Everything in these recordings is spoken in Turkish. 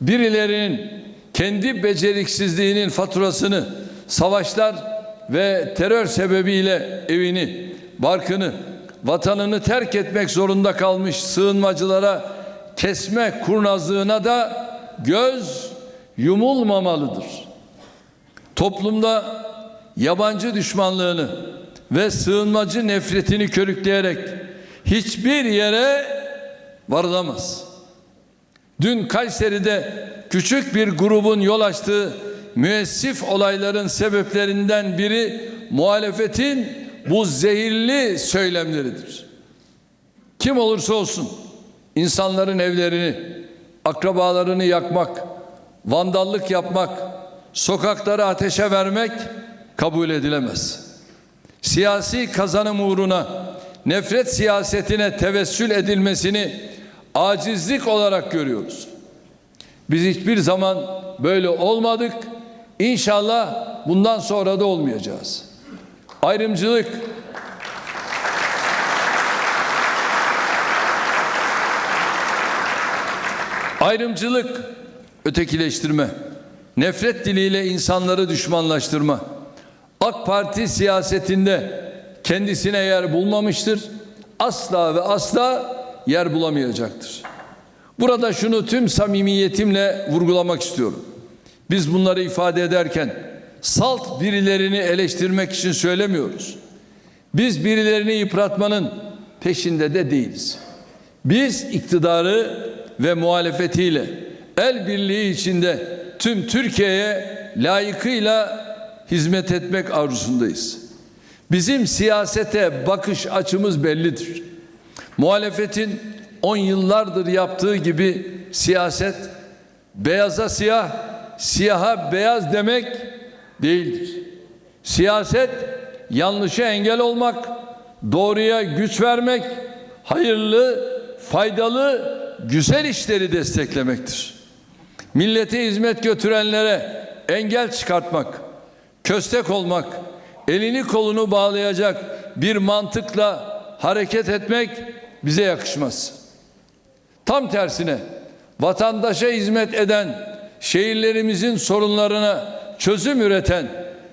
Birilerinin kendi beceriksizliğinin faturasını savaşlar ve terör sebebiyle evini, barkını, vatanını terk etmek zorunda kalmış sığınmacılara kesme kurnazlığına da göz yumulmamalıdır. Toplumda yabancı düşmanlığını ve sığınmacı nefretini körükleyerek hiçbir yere varılamaz. Dün Kayseri'de küçük bir grubun yol açtığı müessif olayların sebeplerinden biri muhalefetin bu zehirli söylemleridir. Kim olursa olsun insanların evlerini, akrabalarını yakmak, vandallık yapmak, sokakları ateşe vermek kabul edilemez. Siyasi kazanım uğruna nefret siyasetine tevessül edilmesini acizlik olarak görüyoruz. Biz hiçbir zaman böyle olmadık. İnşallah bundan sonra da olmayacağız. Ayrımcılık Ayrımcılık, ötekileştirme, nefret diliyle insanları düşmanlaştırma. AK Parti siyasetinde kendisine yer bulmamıştır. Asla ve asla yer bulamayacaktır. Burada şunu tüm samimiyetimle vurgulamak istiyorum. Biz bunları ifade ederken salt birilerini eleştirmek için söylemiyoruz. Biz birilerini yıpratmanın peşinde de değiliz. Biz iktidarı ve muhalefetiyle el birliği içinde tüm Türkiye'ye layıkıyla hizmet etmek arzusundayız. Bizim siyasete bakış açımız bellidir. Muhalefetin 10 yıllardır yaptığı gibi siyaset beyaza siyah, siyaha beyaz demek değildir. Siyaset yanlışa engel olmak, doğruya güç vermek, hayırlı, faydalı, güzel işleri desteklemektir. Millete hizmet götürenlere engel çıkartmak, köstek olmak, elini kolunu bağlayacak bir mantıkla hareket etmek bize yakışmaz. Tam tersine vatandaşa hizmet eden, şehirlerimizin sorunlarına çözüm üreten,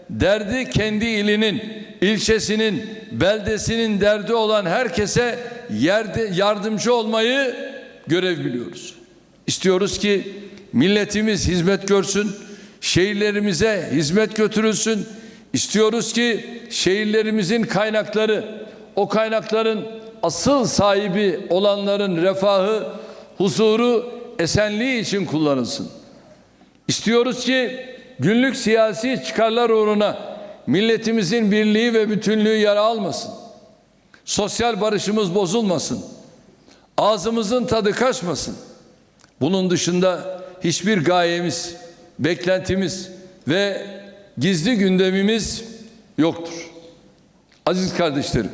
derdi kendi ilinin, ilçesinin, beldesinin derdi olan herkese yerde, yardımcı olmayı görev biliyoruz. İstiyoruz ki milletimiz hizmet görsün, şehirlerimize hizmet götürülsün. İstiyoruz ki şehirlerimizin kaynakları, o kaynakların asıl sahibi olanların refahı, huzuru, esenliği için kullanılsın. İstiyoruz ki günlük siyasi çıkarlar uğruna milletimizin birliği ve bütünlüğü yara almasın. Sosyal barışımız bozulmasın. Ağzımızın tadı kaçmasın. Bunun dışında hiçbir gayemiz, beklentimiz ve gizli gündemimiz yoktur. Aziz kardeşlerim,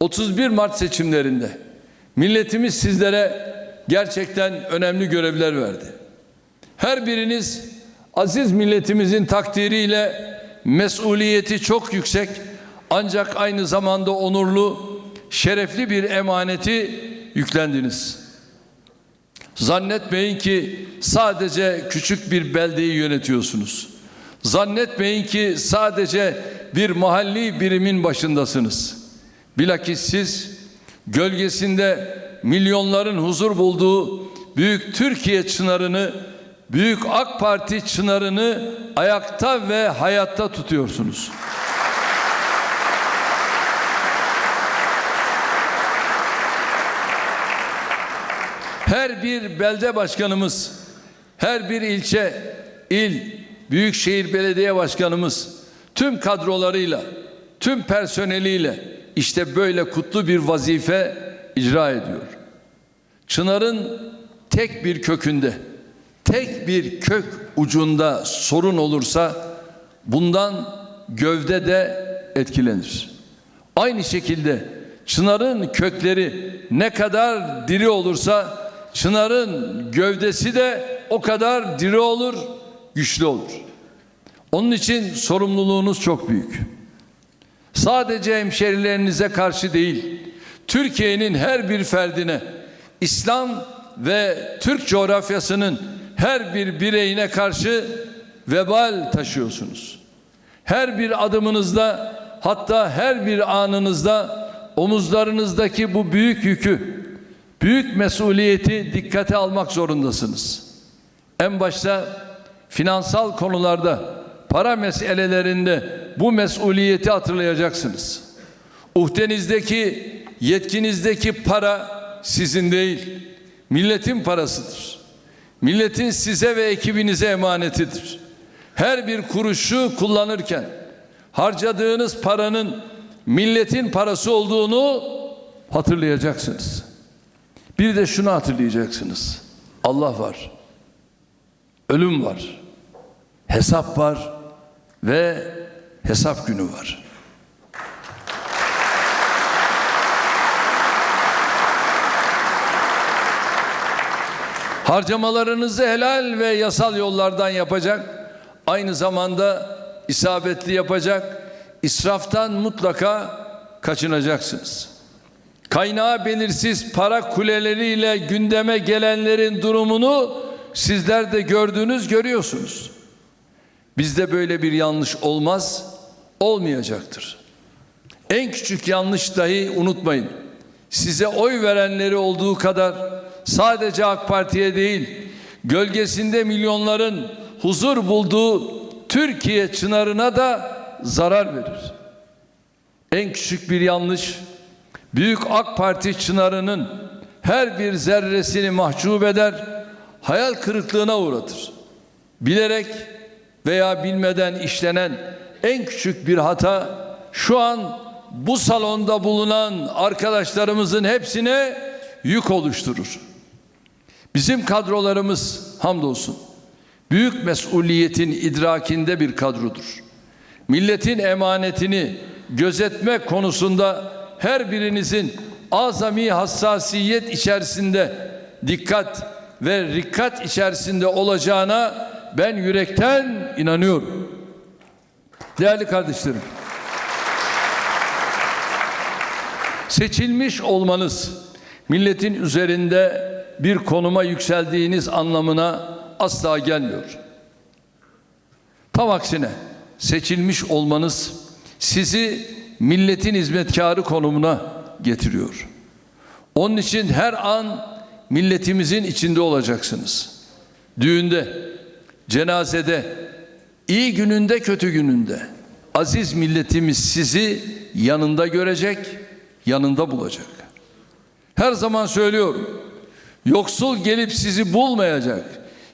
31 Mart seçimlerinde milletimiz sizlere gerçekten önemli görevler verdi. Her biriniz aziz milletimizin takdiriyle mesuliyeti çok yüksek ancak aynı zamanda onurlu, şerefli bir emaneti yüklendiniz. Zannetmeyin ki sadece küçük bir beldeyi yönetiyorsunuz. Zannetmeyin ki sadece bir mahalli birimin başındasınız. Bilakis siz gölgesinde milyonların huzur bulduğu büyük Türkiye çınarını, büyük AK Parti çınarını ayakta ve hayatta tutuyorsunuz. Her bir belde başkanımız, her bir ilçe, il, büyükşehir belediye başkanımız tüm kadrolarıyla, tüm personeliyle işte böyle kutlu bir vazife icra ediyor. Çınarın tek bir kökünde, tek bir kök ucunda sorun olursa bundan gövde de etkilenir. Aynı şekilde çınarın kökleri ne kadar diri olursa çınarın gövdesi de o kadar diri olur, güçlü olur. Onun için sorumluluğunuz çok büyük. Sadece hemşerilerinize karşı değil, Türkiye'nin her bir ferdine İslam ve Türk coğrafyasının her bir bireyine karşı vebal taşıyorsunuz. Her bir adımınızda hatta her bir anınızda omuzlarınızdaki bu büyük yükü, büyük mesuliyeti dikkate almak zorundasınız. En başta finansal konularda, para meselelerinde bu mesuliyeti hatırlayacaksınız. Uhdenizdeki, yetkinizdeki para sizin değil, milletin parasıdır. Milletin size ve ekibinize emanetidir. Her bir kuruşu kullanırken harcadığınız paranın milletin parası olduğunu hatırlayacaksınız. Bir de şunu hatırlayacaksınız. Allah var. Ölüm var. Hesap var ve hesap günü var. Harcamalarınızı helal ve yasal yollardan yapacak, aynı zamanda isabetli yapacak, israftan mutlaka kaçınacaksınız. Kaynağı belirsiz para kuleleriyle gündeme gelenlerin durumunu sizler de gördünüz, görüyorsunuz. Bizde böyle bir yanlış olmaz, olmayacaktır. En küçük yanlış dahi unutmayın. Size oy verenleri olduğu kadar sadece AK Parti'ye değil, gölgesinde milyonların huzur bulduğu Türkiye çınarına da zarar verir. En küçük bir yanlış büyük AK Parti çınarının her bir zerresini mahcup eder, hayal kırıklığına uğratır. Bilerek veya bilmeden işlenen en küçük bir hata şu an bu salonda bulunan arkadaşlarımızın hepsine yük oluşturur. Bizim kadrolarımız hamdolsun büyük mesuliyetin idrakinde bir kadrodur. Milletin emanetini gözetme konusunda her birinizin azami hassasiyet içerisinde dikkat ve rikkat içerisinde olacağına ben yürekten inanıyorum. Değerli kardeşlerim, seçilmiş olmanız milletin üzerinde bir konuma yükseldiğiniz anlamına asla gelmiyor. Tam aksine seçilmiş olmanız sizi milletin hizmetkarı konumuna getiriyor. Onun için her an milletimizin içinde olacaksınız. Düğünde, cenazede, iyi gününde, kötü gününde aziz milletimiz sizi yanında görecek, yanında bulacak. Her zaman söylüyorum. Yoksul gelip sizi bulmayacak.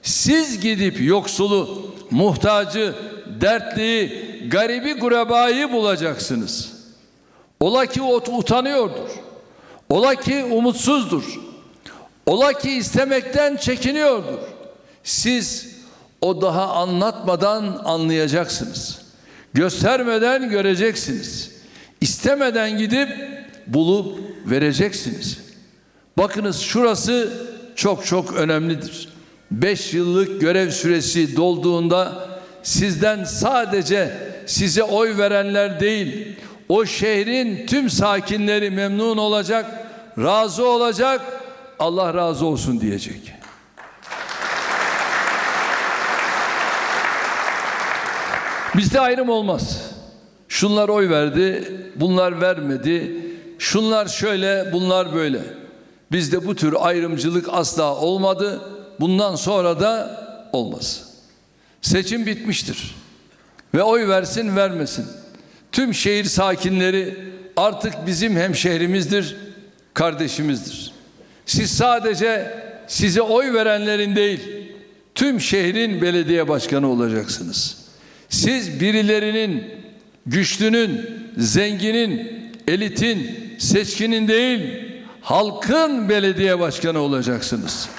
Siz gidip yoksulu, muhtacı, dertliyi, garibi gurebayı bulacaksınız. Ola ki o utanıyordur. Ola ki umutsuzdur. Ola ki istemekten çekiniyordur. Siz o daha anlatmadan anlayacaksınız. Göstermeden göreceksiniz. İstemeden gidip bulup vereceksiniz. Bakınız şurası çok çok önemlidir. Beş yıllık görev süresi dolduğunda sizden sadece size oy verenler değil, o şehrin tüm sakinleri memnun olacak, razı olacak, Allah razı olsun diyecek. Bizde ayrım olmaz. Şunlar oy verdi, bunlar vermedi. Şunlar şöyle, bunlar böyle. Bizde bu tür ayrımcılık asla olmadı. Bundan sonra da olmaz. Seçim bitmiştir. Ve oy versin vermesin. Tüm şehir sakinleri artık bizim hemşehrimizdir, kardeşimizdir. Siz sadece size oy verenlerin değil, tüm şehrin belediye başkanı olacaksınız. Siz birilerinin, güçlünün, zenginin, elitin, seçkinin değil, halkın belediye başkanı olacaksınız.